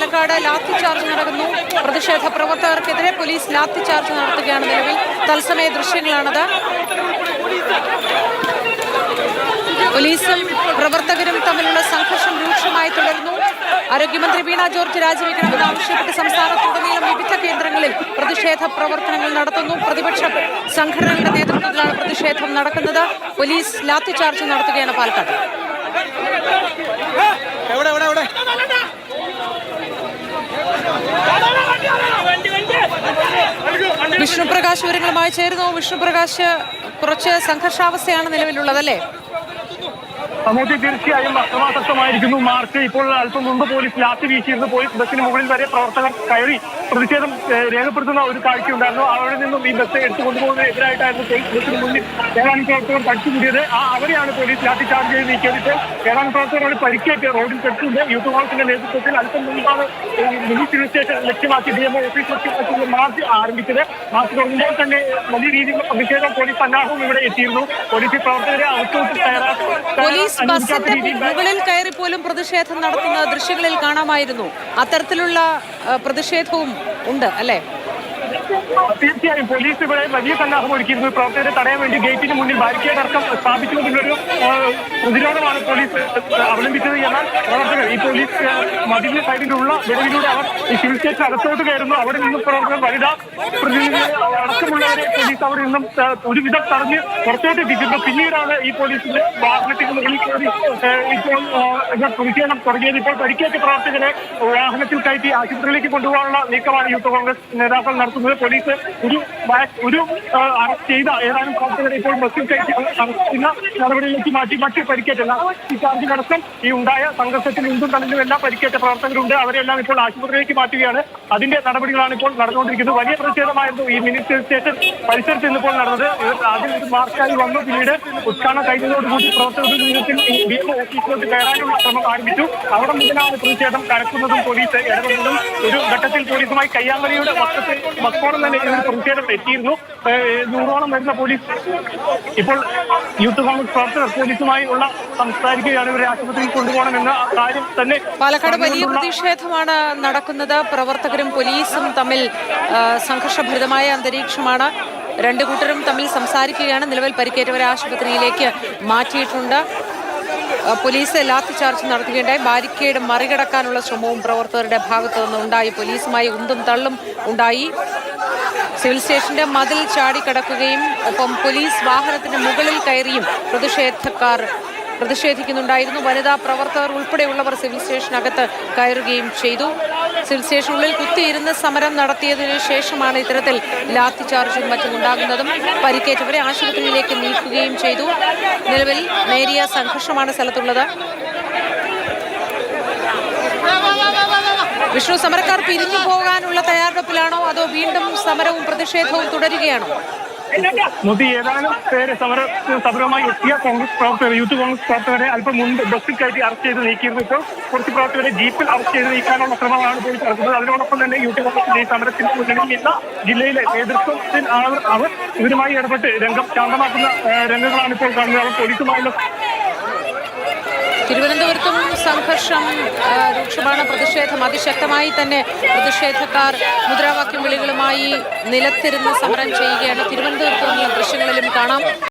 Palakkad lathi charge നടക്കുന്നു. പ്രതിഷേധ പ്രവർത്തകർക്കെതിരെ police lathi charge നടത്തുകയാണ് നിലവിൽ. തത്സമയ ദൃശ്യങ്ങളാണത്. പോലീസും പ്രവർത്തകരും തമ്മിലുള്ള സംഘർഷം രൂക്ഷമായി തുടരുന്നു. ആരോഗ്യമന്ത്രി വീണ ജോർജ് രാജിവെക്കണമെന്ന് ആവശ്യപ്പെട്ട് സംസ്ഥാനത്തുടനീളം വിവിധ കേന്ദ്രങ്ങളിൽ പ്രതിഷേധ പ്രവർത്തനങ്ങൾ നടത്തുന്നു. പ്രതിപക്ഷ സംഘടനകളുടെ നേതൃത്വത്തിലാണ് പ്രതിഷേധം നടക്കുന്നത്. പോലീസ് ലാത്തിചാർജ് നടത്തുകയാണ് പാലക്കാട്. എവിടെ എവിടെ എവിടെ? വിഷ്ണുപ്രകാശ് വിവരങ്ങളുമായി ചേരുന്നു. വിഷ്ണുപ്രകാശ് കുറച്ച് സംഘർഷാവസ്ഥയാണ് നിലവിലുള്ളത് അല്ലേ സമൂഹത്തിൽ തീർച്ചയായും അക്രമാസക്തമായിരിക്കുന്നു മാർച്ച് ഇപ്പോൾ അല്പം മുമ്പ് പോലീസ് ലാത്തി വീശിയിരുന്നു. പോലീസ് ബസ്സിന് മുകളിൽ വരെ പ്രവർത്തകർ കയറി പ്രതിഷേധം രേഖപ്പെടുത്തുന്ന ഒരു കാഴ്ചയുണ്ടായിരുന്നു. അവിടെ നിന്നും ഈ ബസ് എടുത്തു കൊണ്ടുപോകുന്നതിനെതിരായിട്ടായിരുന്നു പോലീസ് ബസ്സിന് മുന്നിൽ ഏതാനും പ്രവർത്തകർ തടിച്ചുകൂടിയത്. ആ അവരെയാണ് പോലീസ് ലാത്തി ചാർജ് ചെയ്ത് നീക്കിയത്. ഇപ്പോൾ ഏതാനും പ്രവർത്തകരോട് പരിക്കേറ്റ് റോഡിൽ തെറ്റുണ്ട് യൂത്ത് കോൺഗ്രസിന്റെ നേതൃത്വത്തിൽ അല്പം മുമ്പാണ് മിനി സ്റ്റേഷൻ ലക്ഷ്യമാക്കി ഡി എം ഓഫീസ് ലക്ഷ്യമാക്കി മാർച്ച് ആരംഭിച്ചത്. തുടങ്ങുമ്പോൾ തന്നെ വലിയ രീതിയിലുള്ള പ്രതിഷേധ പോലീസ് സന്നാഹവും ഇവിടെ എത്തിയിരുന്നു. പോലീസ് പ്രവർത്തകരെ പോലീസ് ബസ്സിന്റെ മുകളിൽ കയറി പോലും പ്രതിഷേധം നടത്തുന്ന ദൃശ്യങ്ങളിൽ കാണാമായിരുന്നു. അത്തരത്തിലുള്ള പ്രതിഷേധവും ഉണ്ട് അല്ലേ? തീർച്ചയായും പോലീസ് ഇവിടെ വലിയ സന്നാഹം ഒരുക്കിയിരുന്നു. പ്രവർത്തകരെ തടയാൻ വേണ്ടി ഗേറ്റിന് മുന്നിൽ ബാരിക്കേഡ് അടക്കം സ്ഥാപിച്ചുകൊണ്ടുള്ളൊരു പ്രതിരോധമാണ് പോലീസ് അവലംബിച്ചത് എന്നാൽ പ്രവർത്തകർ ഈ പോലീസ് മതിലിന്റെ സൈഡിലുള്ള വിടവിലൂടെ അവർ ഈ സിവിൽ സ്റ്റേഷൻ അകത്തോട്ട് കയറുന്നു. അവിടെ നിന്നും പ്രവർത്തകർ വനിതാ പ്രതിനിധികൾ അടക്കമുള്ളവരെ പോലീസ് അവിടെ നിന്നും ഒരുവിധം തടഞ്ഞ് പുറത്തോട്ട് എത്തിച്ചിരുന്നു പിന്നീടാണ് ഈ പോലീസിന്റെ വാഹനത്തിന് മുകളിൽ കയറി ഇപ്പോൾ പരിശീലനം ഇവർ പ്രതിഷേധം തുടങ്ങിയത്. ഇപ്പോൾ പരിക്കേറ്റ പ്രവർത്തകരെ വാഹനത്തിൽ കയറ്റി ആശുപത്രിയിലേക്ക് കൊണ്ടുപോകാനുള്ള നീക്കമാണ് യൂത്ത് കോൺഗ്രസ് നേതാക്കൾ നടത്തുന്നത്. പോലീസ് ഒരു ഒരു അറസ്റ്റ് ചെയ്ത ഏതാനും പ്രവർത്തകരെ ഇപ്പോൾ ബസ്സിൽ കയറ്റി അറസ്റ്റ് ചെയ്യുന്ന നടപടിയിലേക്ക് മാറ്റി. മറ്റ് പരിക്കേറ്റല്ല ഈ ചാർജിലടക്കം ഈ ഉണ്ടായ സംഘർഷത്തിൽ ഉണ്ടും തമ്മിലും എല്ലാം പരിക്കേറ്റ പ്രവർത്തകരുണ്ട്. അവരെല്ലാം ഇപ്പോൾ ആശുപത്രിയിലേക്ക് മാറ്റുകയാണ്. അതിന്റെ നടപടികളാണ് ഇപ്പോൾ നടന്നുകൊണ്ടിരിക്കുന്നത്. വലിയ പ്രതിഷേധമായിരുന്നു ഈ മിനി സിവിൽ സ്റ്റേഷൻ പരിസരത്ത് ഇന്നിപ്പോൾ നടന്നത്. ആദ്യം ഒരു മാർച്ചായി വന്നു. പിന്നീട് ഉദ്ഘാടനം കഴിഞ്ഞതോടുകൂടി നേതൃത്വത്തിൽ ഡി എം ഓഫീസിലോട്ട് കയറാനുള്ള ശ്രമം ആരംഭിച്ചു. അവിടെ മുതലാണ് പ്രതിഷേധം കടക്കുന്നതും പോലീസ് ഇടപെടുന്നതും. ഒരു ഘട്ടത്തിൽ പോലീസുമായി കയ്യാങ്കളിയുടെ വക്കത്തിൽ വക്കോളം തന്നെ ഒരു പ്രതിഷേധം എത്തിയിരുന്നു നൂറോളം വരുന്ന പോലീസ് ഇപ്പോൾ യൂത്ത് കോൺഗ്രസ് പ്രവർത്തകർ പോലീസുമായി ഉള്ള സംസാരിക്കുകയാണ്. ഇവരെ ആശുപത്രിയിൽ കൊണ്ടുപോകണമെന്ന കാര്യം തന്നെ പാലക്കാട് വലിയ പ്രതിഷേധമാണ് നടക്കുന്നത്. പ്രവർത്തകരും പോലീസും തമ്മിൽ സംഘർഷഭരിതമായ അന്തരീക്ഷമാണ് രണ്ടു കൂട്ടരും തമ്മിൽ സംസാരിക്കുകയാണ്. നിലവിൽ പരിക്കേറ്റവരെ ആശുപത്രിയിലേക്ക് മാറ്റിയിട്ടുണ്ട്. പോലീസ് ലാത്തി ചാർജ് നടത്തുകയുണ്ടായി. ബാരിക്കേഡ് മറികടക്കാനുള്ള ശ്രമവും പ്രവർത്തകരുടെ ഭാഗത്തു നിന്ന് ഉണ്ടായി. പോലീസുമായി ഉന്തും തള്ളും ഉണ്ടായി. സിവിൽ സ്റ്റേഷന്റെ മതിൽ ചാടിക്കടക്കുകയും ഒപ്പം പോലീസ് വാഹനത്തിന് മുകളിൽ കയറിയും പ്രതിഷേധക്കാർ പ്രതിഷേധിക്കുന്നുണ്ടായിരുന്നു. വനിതാ പ്രവർത്തകർ ഉൾപ്പെടെയുള്ളവർ സിവിൽ സ്റ്റേഷനകത്ത് കയറുകയും ചെയ്തു. സിവിൽ സ്റ്റേഷനുള്ളിൽ കുത്തിയിരുന്ന് സമരം നടത്തിയതിനു ശേഷമാണ് ഇത്തരത്തിൽ ലാത്തി ചാർജും മറ്റും ഉണ്ടാകുന്നതും പരിക്കേറ്റവരെ ആശുപത്രിയിലേക്ക് നീക്കുകയും ചെയ്തു. നിലവിൽ നേരിയ സംഘർഷമാണ് സ്ഥലത്തുള്ളത്. വിഷ്ണു സമരക്കാർ പിരിഞ്ഞു പോകാനുള്ള തയ്യാറെടുപ്പിലാണോ? അതോ വീണ്ടും സമരവും പ്രതിഷേധവും തുടരുകയാണോ? മോദി ഏതാനും പേര് സമര സമരവുമായി എത്തിയ കോൺഗ്രസ് പ്രവർത്തകർ യൂത്ത് കോൺഗ്രസ് പ്രവർത്തകരെ അല്പം മുൻപ് ബസ്സിൽ കയറ്റി അറസ്റ്റ് ചെയ്ത് നീക്കിയിരുന്നു. ഇപ്പോൾ കുറച്ച് പ്രവർത്തകരെ ജീപ്പിൽ അറസ്റ്റ് ചെയ്ത് നീക്കാനുള്ള ശ്രമമാണ് പോയി നടക്കുന്നത്. അതിനോടൊപ്പം തന്നെ യൂത്ത് കോൺഗ്രസിന്റെ ഈ സമരത്തിന് നിന്ന ജില്ലയിലെ നേതൃത്വത്തിൽ അവർ ഇവരുമായി ഇടപെട്ട് രംഗം ശാന്തമാക്കുന്ന രംഗങ്ങളാണ് ഇപ്പോൾ കാണുന്നത്. അവർ പോലീസുമായുള്ള തിരുവനന്തപുരത്തും സംഘർഷം രൂക്ഷമാണ്. പ്രതിഷേധം അതിശക്തമായി തന്നെ പ്രതിഷേധക്കാർ മുദ്രാവാക്യം വിളികളുമായി നിലത്തിരുന്ന് സമരം ചെയ്യുകയാണ്. തിരുവനന്തപുരത്ത് നിന്നുള്ള ദൃശ്യങ്ങളിലും കാണാം.